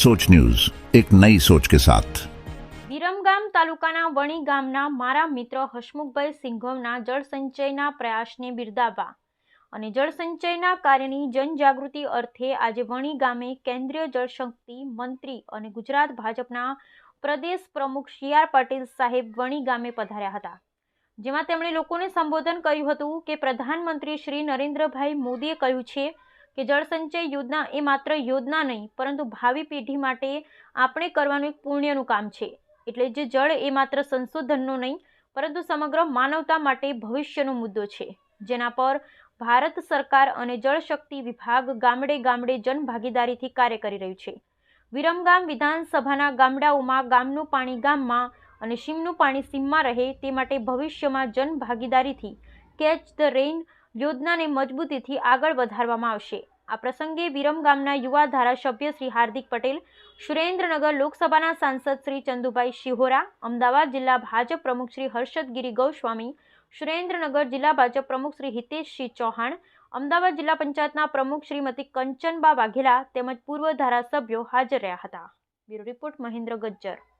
सोच न्यूज एक नई सोच के साथ વિરમગામ તાલુકાના વણી ગામના મારા મિત્ર હસમુખભાઈ સિંઘવના જળસંચયના પ્રયાસને બિરદાવવા અને જળસંચયના કાર્યની જનજાગૃતિ અર્થે આજે વણી ગામે કેન્દ્રીય જળશક્તિ મંત્રી અને ગુજરાત ભાજપના પ્રદેશ પ્રમુખ સી આર પાટીલ સાહેબ વણી ગામે પધાર્યા હતા જેમાં તેમણે લોકોને સંબોધન કર્યું હતું કે પ્રધાનમંત્રી શ્રી નરેન્દ્રભાઈ મોદીએ કહ્યું છે કે જળસંચય યોજના એ માત્ર યોજના નહીં, પરંતુ ભાવિ પેઢી માટે આપણે કરવાનું એક પુણ્યનું કામ છે. એટલે જે જળ એ માત્ર સંશોધનનો નહીં, પરંતુ સમગ્ર માનવતા માટે ભવિષ્યનો મુદ્દો છે. જેના પર ભારત સરકાર અને જળશક્તિ વિભાગ ગામડે ગામડે જનભાગીદારીથી કાર્ય કરી રહ્યું છે. વિરમગામ વિધાનસભાના ગામડાઓમાં ગામનું પાણી ગામમાં અને સીમનું પાણી સીમમાં રહે તે માટે ભવિષ્યમાં જનભાગીદારીથી કેચ ધ રેઇન યોજનાને મજબૂતીથી આગળ વધારવામાં આવશે. આ પ્રસંગે વિરમ ગામના યુવા ધારાસભ્ય શ્રી હાર્દિક પટેલ, સુરેન્દ્રનગર લોકસભાના સાંસદ શ્રી ચંદુભાઈ શિહોરા, અમદાવાદ જિલ્લા ભાજપ પ્રમુખ શ્રી હર્ષદગીરી ગૌસ્વામી, સુરેન્દ્રનગર જિલ્લા ભાજપ પ્રમુખ શ્રી હિતેશસિંહ ચૌહાણ, અમદાવાદ જિલ્લા પંચાયતના પ્રમુખ શ્રીમતી કંચનબા વાઘેલા તેમજ પૂર્વ ધારાસભ્યો હાજર રહ્યા હતા. Bureau report Mahendra Gajjar.